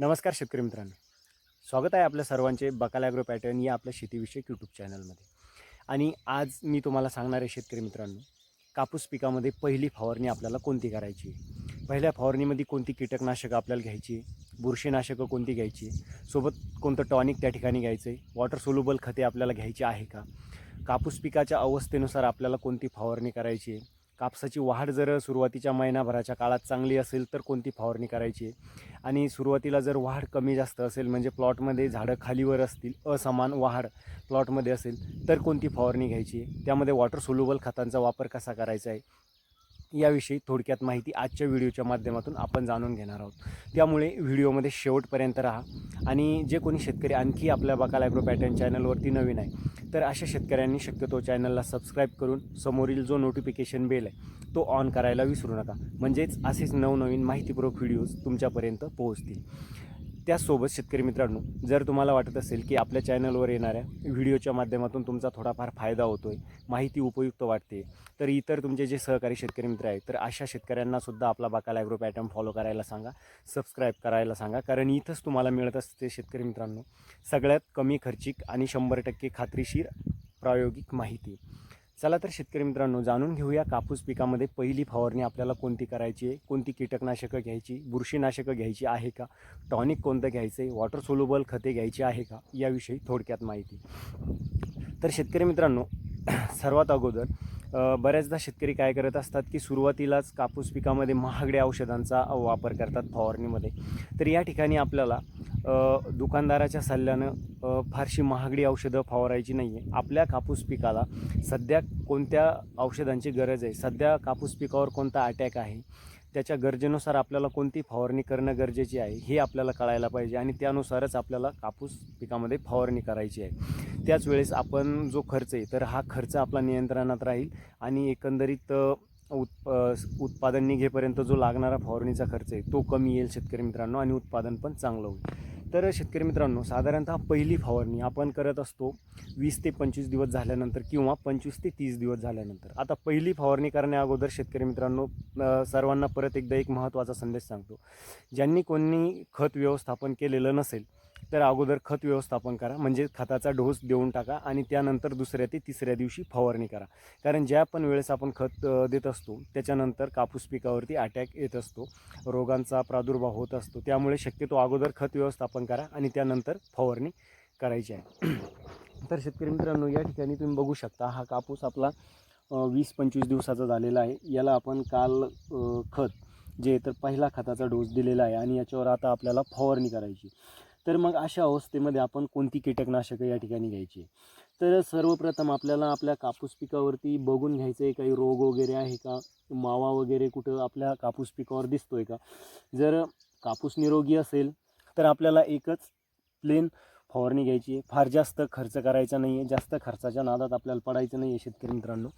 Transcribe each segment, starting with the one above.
नमस्कार शेतकरी मित्रांनो. स्वागत आहे आपल्या सर्वांचे बकाल ॲग्रो पॅटर्न या आपल्या शेतीविषयक यूट्यूब चॅनलमध्ये. आणि आज मी तुम्हाला सांगणार आहे शेतकरी मित्रांनो कापूस पिकामध्ये पहिली फवारणी आपल्याला कोणती करायची आहे? पहिल्या फवारणीमध्ये कोणती कीटकनाशकं आपल्याला घ्यायची आहे? बुरशीनाशकं कोणती घ्यायची आहे? सोबत कोणतं टॉनिक त्या ठिकाणी घ्यायचं आहे? वॉटर सोल्युबल खते आपल्याला घ्यायची आहे का? कापूस पिकाच्या अवस्थेनुसार आपल्याला कोणती फवारणी करायची आहे? कापसाची वाढ जर सुरुवातीच्या महिनाभराच्या काळात चांगली असेल तर कोणती फवारणी करायची? आहे आणि सुरुवातीला जर वाढ कमी जास्त असेल म्हणजे प्लॉटमध्ये झाडं खालीवर असतील असमान वाढ प्लॉटमध्ये असेल तर कोणती फवारणी घ्यायची? आहे त्यामध्ये वॉटर सोल्युबल खतांचा वापर कसा करायचा आहे? याविषयी थोडक्यात माहिती आजच्या व्हिडिओच्या माध्यमातून आपण जाणून घेणार आहोत. त्यामुळे व्हिडिओमध्ये शेवटपर्यंत राहा आणि जे कोणी शेतकरी आणखी आपल्या बकाल ॲग्रो पॅटर्न चॅनलवरती नवीन आहे तर अशा शेतकऱ्यांनी शक्यतो चॅनलला सबस्क्राईब करून समोरील जो नोटिफिकेशन बेल आहे तो ऑन करायला विसरू नका. म्हणजेच असेच नवनवीन माहितीपूर्वक व्हिडिओज तुमच्यापर्यंत पोहोचतील. त्यासोबत शेतकरी मित्रांनो जर तुम्हाला वाटत असेल की आपल्या चॅनलवर येणाऱ्या व्हिडिओच्या माध्यमातून तुमचा थोडाफार फायदा होतो आहे माहिती उपयुक्त वाटते तर इतर तुमचे जे सहकारी शेतकरी मित्र आहेत तर अशा शेतकऱ्यांनासुद्धा आपला बाकाल ॲग्रो पॅटर्न फॉलो करायला सांगा सबस्क्राईब करायला सांगा कारण इथंच तुम्हाला मिळत असते शेतकरी मित्रांनो सगळ्यात कमी खर्चिक आणि शंभर टक्के खात्रीशीर प्रायोगिक माहिती. चला तर शेतकरी मित्रांनो जाणून घेऊया कापूस पिकामध्ये पहिली फवारणी आपल्याला कोणती करायची आहे? कोणती कीटकनाशकं घ्यायची? बुरशीनाशकं घ्यायची आहे का? टॉनिक कोणतं घ्यायचं आहे वॉटर सोल्युबल खते घ्यायची आहे का? याविषयी थोडक्यात माहिती. तर शेतकरी मित्रांनो सर्वात अगोदर बऱ्याचदा शेतकरी काय करत असतात की सुरुवातीलाच कापूस पिकामध्ये महागड्या औषधांचा वापर करतात फवारणीमध्ये. तर या ठिकाणी आपल्याला दुकानदाराच्या सल्ल्यानं फारशी महागडी औषधं फवारायची नाही आहे आपल्या कापूस पिकाला सध्या कोणत्या औषधांची गरज आहे? सध्या कापूस पिकावर कोणता अटॅक आहे? त्याच्या गरजेनुसार आपल्याला कोणती फवारणी करणं गरजेची आहे? हे आपल्याला कळायला पाहिजे आणि त्यानुसारच आपल्याला कापूस पिकामध्ये फवारणी करायची आहे. त्याच वेळेस आपण जो खर्च आहे तर हा खर्च आपला नियंत्रणात राहील आणि एकंदरीत उत्प उत्पादन निघेपर्यंत जो लागणारा फवारणीचा खर्च आहे तो कमी येईल शेतकरी मित्रांनो आणि उत्पादन पण चांगलं होईल. तर शेतकरी मित्रांनो साधारणतः पहिली फवारणी आपण करत असतो वीस ते पंचवीस दिवस झाल्यानंतर किंवा पंचवीस ते तीस दिवस झाल्यानंतर. आता पहिली फवारणी करण्या अगोदर शेतकरी मित्रांनो सर्वांना परत एकदा एक महत्त्वाचा संदेश सांगतो. ज्यांनी कोणी खत व्यवस्थापन केलेलं नसेल तर अगोदर खत व्यवस्थापन करा म्हणजे खताचा डोस देऊन टाका आणि त्यानंतर दुसऱ्या ते तिसऱ्या दिवशी फवारणी करा. कारण ज्या पण वेळेस आपण खत देत असतो त्याच्यानंतर कापूस पिकावरती अटॅक येत असतो. रोगांचा प्रादुर्भाव होत असतो. त्यामुळे शक्यतो अगोदर खत व्यवस्थापन करा आणि त्यानंतर फवारणी करायची आहे. तर शेतकरी मित्रांनो या ठिकाणी तुम्ही बघू शकता हा कापूस आपला वीस पंचवीस दिवसाचा झालेला आहे. याला आपण काल खत जे तर पहिला खताचा डोस दिलेला आहे आणि याच्यावर आता आपल्याला फवारणी करायची तर मग अशा अवस्थेमध्ये आपण कोणती कीटकनाशकं या ठिकाणी घ्यायची? तर सर्वप्रथम आपल्याला आपल्या कापूस पिकावरती बघून घ्यायचं आहे काही रोग वगैरे आहे का? मावा वगैरे कुठं आपल्या कापूस पिकावर दिसतो आहे का? जर कापूस निरोगी असेल तर आपल्याला एकच प्लेन फवारणी घ्यायची आहे. फार जास्त खर्च करायचा नाही आहे जास्त खर्चाच्या नादात आपल्याला पडायचं नाही आहे शेतकरी मित्रांनो.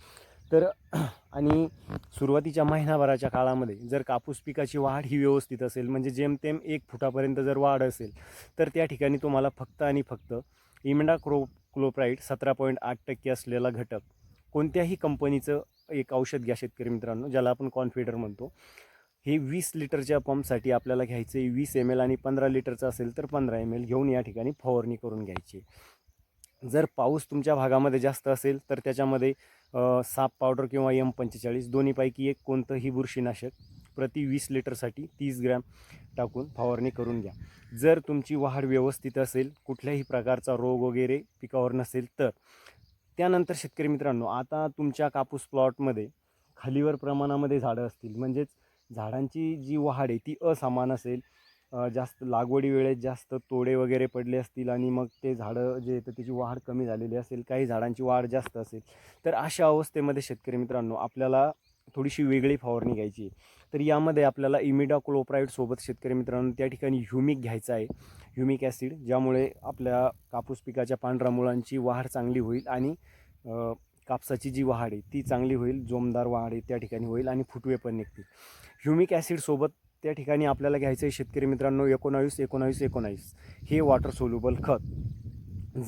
तर आणि सुरुवातीच्या महिनाभराच्या काळामध्ये जर कापूस पिकाची वाढ ही व्यवस्थित असेल म्हणजे जेमतेम एक फुटापर्यंत जर वाढ असेल तर त्या ठिकाणी तुम्हाला फक्त आणि फक्त इमेंडा क्रो क्लोप्राईड सतरा पॉईंट आठ टक्के असलेला घटक कोणत्याही कंपनीचं एक औषध घ्या शेतकरी मित्रांनो ज्याला आपण कॉन्फिडर म्हणतो. हे वीस लिटरच्या पंपसाठी आपल्याला घ्यायचं आहे वीस एम एल आणि पंधरा लिटरचं असेल तर पंधरा एम एल घेऊन या ठिकाणी फवारणी करून घ्यायची. जर पाऊस तुमच्या भागामध्ये जास्त असेल तर त्याच्यामध्ये साप पावडर किंवा एम पंचेचाळीस दोन्हीपैकी एक कोणतंही बुरशीनाशक प्रति वीस लिटरसाठी तीस ग्रॅम टाकून फवारणी करून घ्या. जर तुमची वाढ व्यवस्थित असेल कुठल्याही प्रकारचा रोग वगैरे पिकावर नसेल तर. त्यानंतर शेतकरी मित्रांनो आता तुमच्या कापूस प्लॉटमध्ये खालीवर प्रमाणामध्ये झाडं असतील. म्हणजेच झाडांची जी वाढ आहे ती असमान असेल. जास्त लागवडी वेळेत जास्त तोडे वगैरे पडले असतील आणि मग ते झाडं जे येतं त्याची वाढ कमी झालेली असेल काही झाडांची वाढ जास्त असेल तर अशा अवस्थेमध्ये शेतकरी मित्रांनो आपल्याला थोडीशी वेगळी फवारणी घ्यायची आहे. तर यामध्ये आपल्याला इमिडा सोबत शेतकरी मित्रांनो त्या ठिकाणी ह्युमिक घ्यायचं आहे. ह्युमिक ॲसिड ज्यामुळे आपल्या कापूस पिकाच्या पांढऱ्या मुळांची वाढ चांगली होईल आणि कापसाची जी वाढ आहे ती चांगली होईल जोमदार वाढ आहे त्या ठिकाणी होईल आणि फुटवे पण निघतील. ह्युमिक ॲसिडसोबत त्या ठिकाणी आपल्याला घ्यायचं आहे शेतकरी मित्रांनो एकोणावीस एकोणावीस एकोणावीस. हे वॉटर सोल्युबल खत.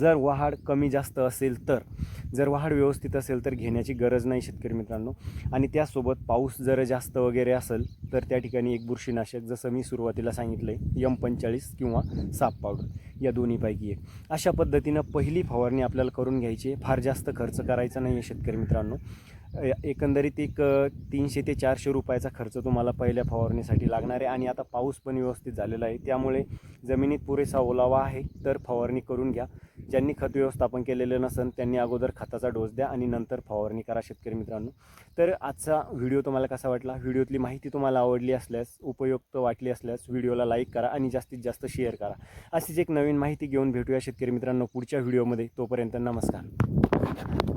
जर वहाड कमी जास्त असेल तर जर वहाड व्यवस्थित असेल तर घेण्याची गरज नाही शेतकरी मित्रांनो. आणि त्यासोबत पाऊस जर जास्त वगैरे असेल तर त्या ठिकाणी एक बुरशीनाशक जसं मी सुरुवातीला सांगितलं आहे यम पंचेचाळीस किंवा साप पावडर या दोन्हीपैकी एक. अशा पद्धतीनं पहिली फवारणी आपल्याला करून घ्यायची आहे. फार जास्त खर्च करायचा नाही आहे शेतकरी मित्रांनो. एकंदरीत एक तीनशे ते चारशे रुपयाचा खर्च तुम्हाला पहिल्या फवारणीसाठी लागणार आहे आणि आता पाऊस पण व्यवस्थित झालेला आहे. त्यामुळे जमिनीत पुरेसा ओलावा आहे तर फवारणी करून घ्या. ज्यांनी खत व्यवस्थापन केलेलं नसेल त्यांनी अगोदर खताचा डोस द्या आणि नंतर फवारणी करा शेतकरी मित्रांनो. तर आजचा व्हिडिओ तुम्हाला कसा वाटला? व्हिडिओतली माहिती तुम्हाला आवडली असल्यास उपयुक्त वाटली असल्यास व्हिडिओला लाईक करा आणि जास्तीत जास्त शेअर करा. अशीच एक नवीन माहिती घेऊन भेटूया शेतकरी मित्रांनो पुढच्या व्हिडिओमध्ये. तोपर्यंत नमस्कार.